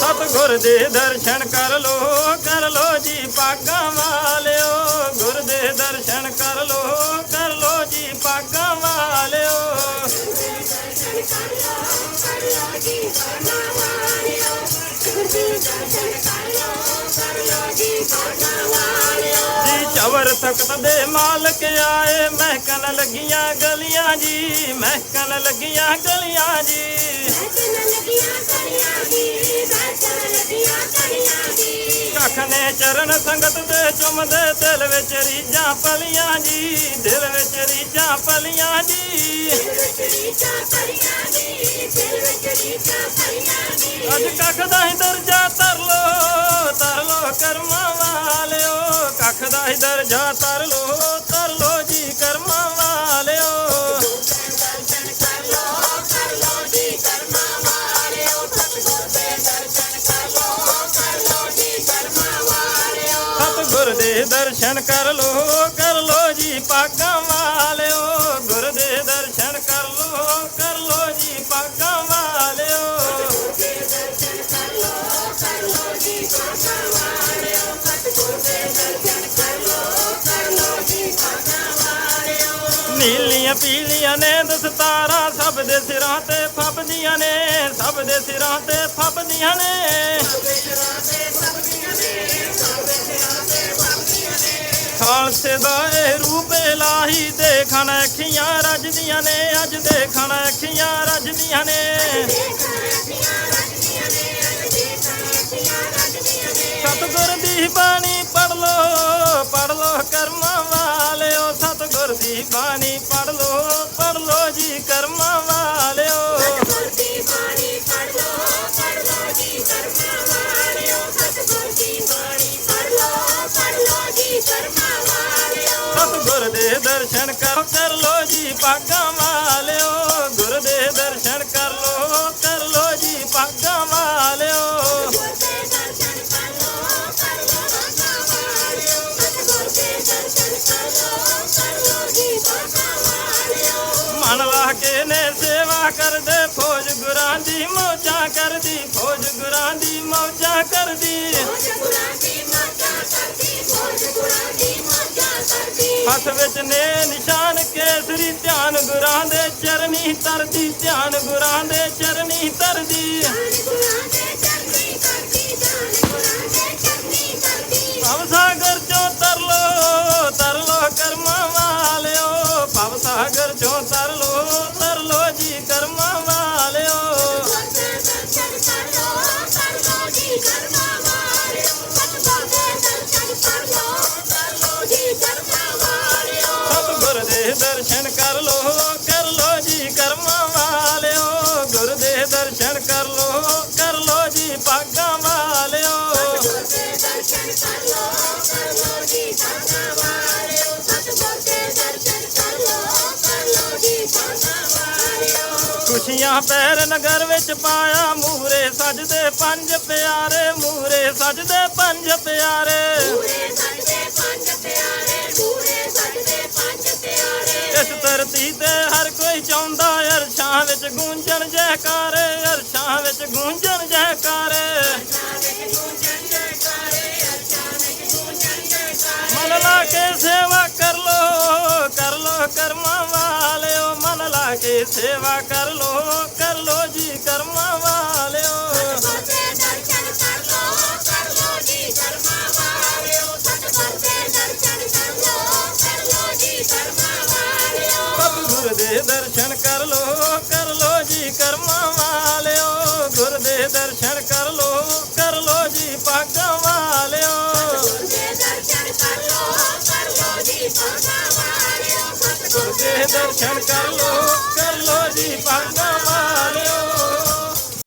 ਸਤਿਗੁਰ ਦੇ ਦਰਸ਼ਨ ਕਰ ਲੋ ਕਰ ਲੋ ਜੀ ਪਾਗਾਂ ਵਾਲਿਓ। ਗੁਰ ਦੇ ਦਰਸ਼ਨ ਕਰ ਲੋ ਕਰ ਲੋ ਜੀ ਪਾਗਾਂ ਵਾਲਿਓ। ਜੀ ਚਵਰ ਤਖਤ ਦੇ ਮਾਲਕ ਆਏ ਮਹਿਕਣ ਲੱਗੀਆਂ ਗਲੀਆਂ ਜੀ ਮਹਿਕਣ ਲੱਗੀਆਂ ਗਲੀਆਂ ਜੀ। ਕੱਖ ਨੇ ਚਰਨ ਸੰਗਤ ਦੇ ਚੁੰਮਦੇ ਦਿਲ ਵਿੱਚ ਰੀਝਾਂ ਪਲੀਆਂ ਜੀ ਦਿਲ ਵਿੱਚ ਰੀਝਾਂ ਪਲੀਆਂ ਜੀ। ਅੱਜ ਕੱਖ ਦਾ ਹੀ ਦਰਜਾ ਤਰ ਲੋ ਕੱਖ ਦਾ ਹੀ ਦਰਜਾ ਤਰ ਲੋ ਤਰ ਲੋ ਜੀ ਕਰਮਾਂ ਵਾਲਿਓ। ਸਤਿਗੁਰ ਦੇ ਦਰਸ਼ਨ ਕਰ ਲੋ ਕਰ ਲੋ ਜੀ ਪਾਗਾਂ ਵਾਲਿਓ। ਗੁਰ ਦੇ ਦਰਸ਼ਨ ਕਰ ਲੋ ਕਰ ਲੋ ਜੀ ਪਾਗਾਂ ਨੀਲੀਆਂ ਪੀਲੀਆਂ ਨੇ ਦਸਤਾਰਾ ਸਭ ਦੇ ਸਿਰਾਂ ਤੇ ਫੱਬਦੀਆਂ ਨੇ, ਸਭ ਦੇ ਸਿਰਾਂ ਤੇ ਫੱਬਦੀਆਂ ਨੇ। ਖਾਲਸੇ ਦਾ ਇਹ ਰੂਪ ਇਲਾਹੀ ਦੇਖਣ ਅੱਖੀਆਂ ਰੱਜਦੀਆਂ ਨੇ, ਅੱਜ ਦੇਖਣ ਅੱਖੀਆਂ ਰੱਜਦੀਆਂ ਨੇ। ਸਤਗੁਰ ਦੀ ਬਾਣੀ ਪੜ ਲੋ ਪੜ ਲੋ ਕਰਮਾਂ ਸਤਿਗੁਰ ਦੀ ਬਾਣੀ ਪੜ ਲੋ ਪੜ ਲੋ ਜੀ ਕਰਮਾਂ ਵਾਲਿਓ। ਸਤਿਗੁਰ ਦੇ ਦਰਸ਼ਨ ਕਰ ਕਰ ਲੋ ਜੀ ਪਾਗਾਂ ਵਾਲਿਓ। ਗੁਰ ਦੇ ਦਰਸ਼ਨ ਕਰ ਲੋ ਕਰ ਲੋ ਜੀ ਪਾਗਾਂ ਮਨ ਲਾ ਕੇ ਨੇ ਸੇਵਾ ਕਰਦੇ ਫੌਜ ਗੁਰਾਂ ਦੀ ਮੌਜਾਂ ਕਰਦੀ ਫੌਜ ਗੁਰਾਂ ਦੀ ਮੌਜਾਂ ਕਰਦੀ। ਹੱਥ ਵਿੱਚ ਨੇ ਨਿਸ਼ਾਨ ਕੇਸਰੀ ਧਿਆਨ ਗੁਰਾਂ ਦੇ ਚਰਨੀ ਤਰਦੀ ਧਿਆਨ ਗੁਰਾਂ ਦੇ ਚਰਨੀ ਤਰਦੀ ਜੀ ਕਰਮਾਂ ਵਾਲਿਓ। ਸਤਿਗੁਰ ਦੇ ਦਰਸ਼ਨ ਕਰ ਲੋ ਕਰ ਲੋ ਜੀ ਕਰਮਾਂ ਵਾਲਿਓ। ਗੁਰ ਦੇ ਦਰਸ਼ਨ ਕਰ ਲੋ ਕਰ ਲੋ ਜੀ ਭਾਗਾਂ ਖੁਸ਼ੀਆਂ ਪੈਰ ਨਗਰ ਵਿੱਚ ਪਾਇਆ ਮੂਰੇ ਸਜਦੇ ਪੰਜ ਪਿਆਰੇ ਮੂਰੇ ਸਜਦੇ ਪੰਜ ਪਿਆਰੇ। ਇਸ ਧਰਤੀ ਤੇ ਹਰ ਕੋਈ ਚਾਹੁੰਦਾ ਅਰਸ਼ਾਂ ਵਿੱਚ ਗੂੰਜਣ ਜੈਕਾਰੇ ਅਰਸ਼ਾਂ ਵਿੱਚ ਗੂੰਜਣ ਜੈਕਾਰੇ। ਮਨ ਲਾ ਕੇ ਸੇਵਾ ਕਰ ਲੋ ਕਰ ਲੋ ਕਰਮਾਂ ਵਾਲਿਓ ਮਨ ਕੇ ਸੇਵਾ ਕਰ ਲੋ ਕਰ ਲੋ ਜੀ ਕਰਮਾਂ ਵਾਲਿਓ। ਸਤਿਗੁਰ ਦੇ ਦਰਸ਼ਨ ਕਰ ਲੋ ਕਰ ਲੋ ਜੀ ਕਰਮਾਂ ਵਾਲਿਓ। ਗੁਰ ਦੇ ਦਰਸ਼ਨ ਕਰ ਲੋ ਕਰ ਲੋ ਜੀ ਪਾਗਾਂ ਵਾਲਿਓ। ਗੁਰ ਦੇ ਦਰਸ਼ਨ ਕਰ ਲੋ ਕਰ ਲੋ ਜੀ ਦਰਸ਼ਨ ਕਰ ਲਓ ਕਰ ਲਓ ਪਾਗਾਂ ਵਾਲਿਓ।